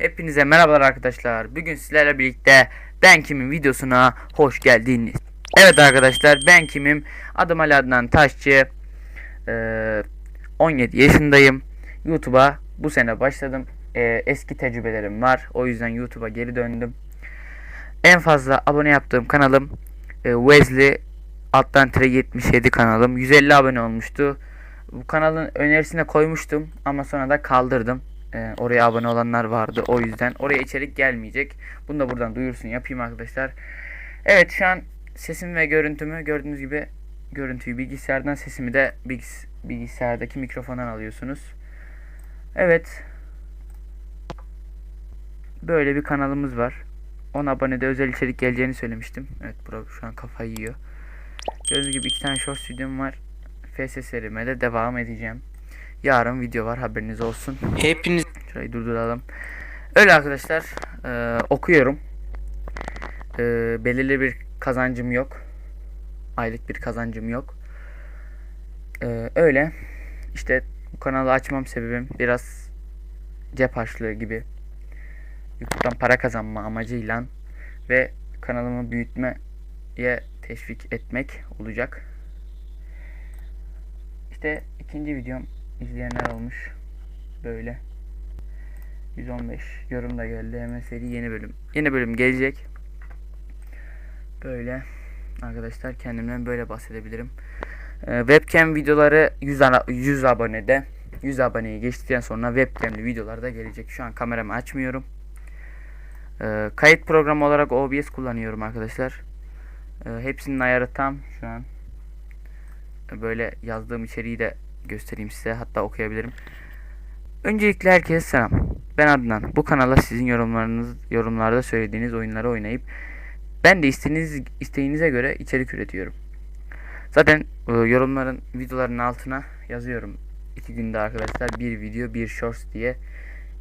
Hepinize merhabalar arkadaşlar. Bugün sizlerle birlikte Ben Kim'in videosuna hoş geldiniz. Evet arkadaşlar ben kimim? Adım Ali Adnan Taşçı. Ee, 17 yaşındayım. YouTube'a bu sene başladım. Ee, eski tecrübelerim var. O yüzden YouTube'a geri döndüm. En fazla abone yaptığım kanalım e, Wesley alttan tire 77 kanalım. 150 abone olmuştu. Bu kanalın önerisine koymuştum ama sonra da kaldırdım. Ee, oraya abone olanlar vardı o yüzden oraya içerik gelmeyecek. Bunu da buradan duyursun yapayım arkadaşlar. Evet şu an sesim ve görüntümü gördüğünüz gibi görüntüyü bilgisayardan sesimi de bilgis bilgisayardaki mikrofondan alıyorsunuz. Evet. Böyle bir kanalımız var. 10 abonede özel içerik geleceğini söylemiştim. Evet bura şu an kafayı yiyor. Gördüğünüz gibi iki tane short videom var. FS serime de devam edeceğim. Yarın video var haberiniz olsun. Hepiniz Şurayı durduralım. Öyle arkadaşlar e, okuyorum. E, belirli bir kazancım yok. Aylık bir kazancım yok. E, öyle. İşte bu kanalı açmam sebebim biraz cep harçlığı gibi. YouTube'dan para kazanma amacıyla ve kanalımı büyütmeye teşvik etmek olacak. İşte ikinci videom izleyenler olmuş. Böyle. 115 yorum da geldi. Hemen seri yeni bölüm. Yeni bölüm gelecek. Böyle. Arkadaşlar kendimden böyle bahsedebilirim. Ee, webcam videoları 100, ana- 100 abonede 100 aboneyi geçtikten sonra webcamli videolar da gelecek. Şu an kameramı açmıyorum. Ee, kayıt programı olarak OBS kullanıyorum arkadaşlar. Ee, hepsinin ayarı tam şu an. Böyle yazdığım içeriği de göstereyim size. Hatta okuyabilirim. Öncelikle herkese selam. Ben Adnan. Bu kanala sizin yorumlarınız yorumlarda söylediğiniz oyunları oynayıp ben de isteğiniz isteğinize göre içerik üretiyorum. Zaten e, yorumların videoların altına yazıyorum. iki günde arkadaşlar bir video bir shorts diye.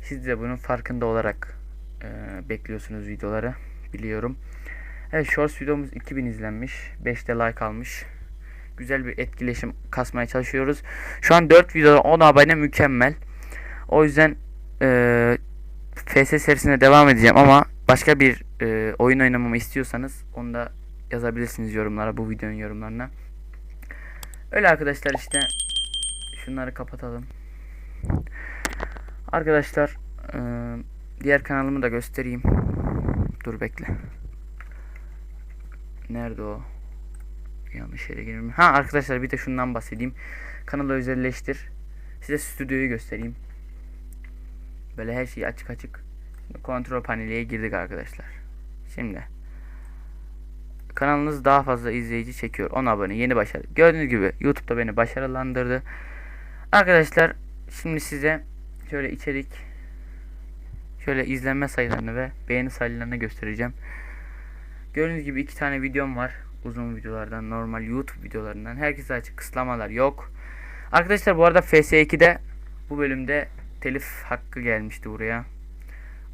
Siz de bunun farkında olarak e, bekliyorsunuz videoları biliyorum. Evet shorts videomuz 2000 izlenmiş. 5 de like almış. Güzel bir etkileşim kasmaya çalışıyoruz. Şu an 4 videoda 10 abone mükemmel. O yüzden eee FS serisine devam edeceğim ama başka bir eee, oyun oynamamı istiyorsanız onu da yazabilirsiniz yorumlara bu videonun yorumlarına. Öyle arkadaşlar işte şunları kapatalım. Arkadaşlar eee, diğer kanalımı da göstereyim. Dur bekle. Nerede o? Yanlış yere girdim. Ha arkadaşlar bir de şundan bahsedeyim. Kanalı özelleştir. Size stüdyoyu göstereyim. Böyle her şey açık açık. Kontrol paneliye girdik arkadaşlar. Şimdi kanalınız daha fazla izleyici çekiyor. 10 abone yeni başarı. Gördüğünüz gibi YouTube'da beni başarılandırdı. Arkadaşlar şimdi size şöyle içerik şöyle izlenme sayılarını ve beğeni sayılarını göstereceğim. Gördüğünüz gibi iki tane videom var. Uzun videolardan, normal YouTube videolarından. Herkese açık kısıtlamalar yok. Arkadaşlar bu arada FS2'de bu bölümde telif hakkı gelmişti buraya.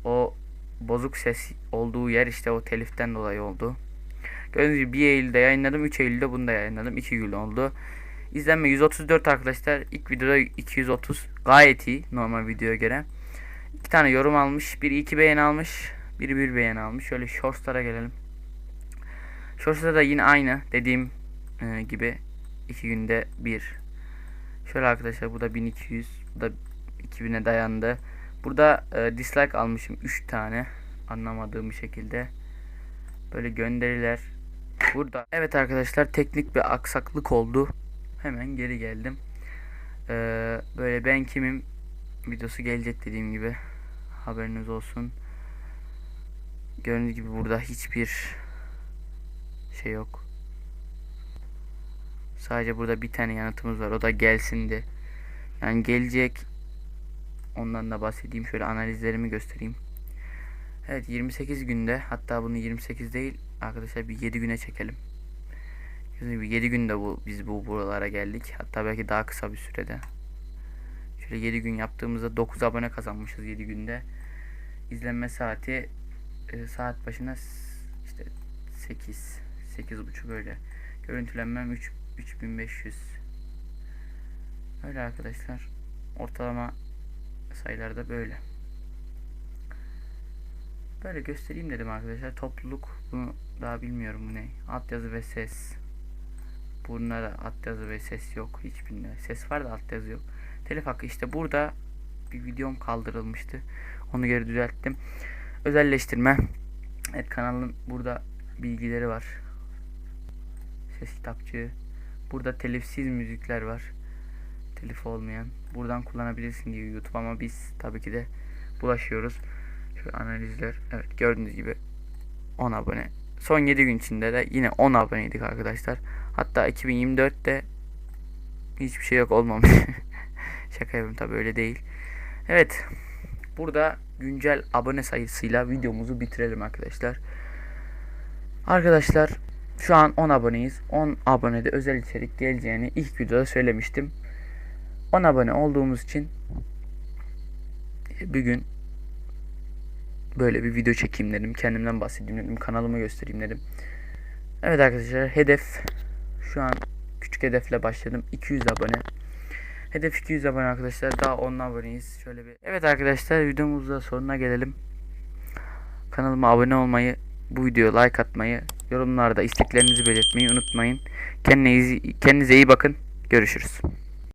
O bozuk ses olduğu yer işte o teliften dolayı oldu. Gördüğünüz gibi 1 Eylül'de yayınladım. 3 Eylül'de bunu da yayınladım. 2 gün oldu. İzlenme 134 arkadaşlar. İlk videoda 230. Gayet iyi normal videoya göre. İki tane yorum almış. Biri 2 beğeni almış. Biri 1 beğeni almış. Şöyle shortslara gelelim. Shorts'ta da yine aynı dediğim e, gibi 2 günde bir. Şöyle arkadaşlar bu da 1200. Bu da 2000'e dayandı. Burada e, dislike almışım 3 tane anlamadığım bir şekilde. Böyle gönderiler. Burada evet arkadaşlar teknik bir aksaklık oldu. Hemen geri geldim. Ee, böyle ben kimim videosu gelecek dediğim gibi. Haberiniz olsun. Gördüğünüz gibi burada hiçbir şey yok. Sadece burada bir tane yanıtımız var. O da gelsindi. Yani gelecek. Ondan da bahsedeyim. Şöyle analizlerimi göstereyim. Evet 28 günde hatta bunu 28 değil arkadaşlar bir 7 güne çekelim. Gördüğünüz gibi 7 günde bu biz bu buralara geldik. Hatta belki daha kısa bir sürede. Şöyle 7 gün yaptığımızda 9 abone kazanmışız 7 günde. İzlenme saati e, saat başına işte 8 8.5 böyle. Görüntülenmem 3 3500. Öyle arkadaşlar. Ortalama sayılar da böyle. Böyle göstereyim dedim arkadaşlar. Topluluk bunu daha bilmiyorum bu ne. Altyazı ve ses. Bunda da altyazı ve ses yok hiçbirinde. Ses var da altyazı yok. Telif hakkı işte burada bir videom kaldırılmıştı. Onu geri düzelttim. Özelleştirme. Evet kanalın burada bilgileri var. Ses kitapçığı. Burada telifsiz müzikler var. Telif olmayan. Buradan kullanabilirsin diyor YouTube ama biz tabii ki de bulaşıyoruz. Şöyle analizler. Evet gördüğünüz gibi 10 abone. Son 7 gün içinde de yine 10 aboneydik arkadaşlar. Hatta 2024'te hiçbir şey yok olmamış. Şaka yapıyorum tabii öyle değil. Evet. Burada güncel abone sayısıyla videomuzu bitirelim arkadaşlar. Arkadaşlar şu an 10 aboneyiz. 10 abonede özel içerik geleceğini ilk videoda söylemiştim. 10 abone olduğumuz için bugün böyle bir video çekeyim dedim. Kendimden bahsedeyim dedim. Kanalımı göstereyim dedim. Evet arkadaşlar hedef şu an küçük hedefle başladım. 200 abone. Hedef 200 abone arkadaşlar. Daha 10 aboneyiz. Şöyle bir. Evet arkadaşlar videomuzda sonuna gelelim. Kanalıma abone olmayı, bu videoya like atmayı, yorumlarda isteklerinizi belirtmeyi unutmayın. Kendinize, kendinize iyi bakın. Görüşürüz.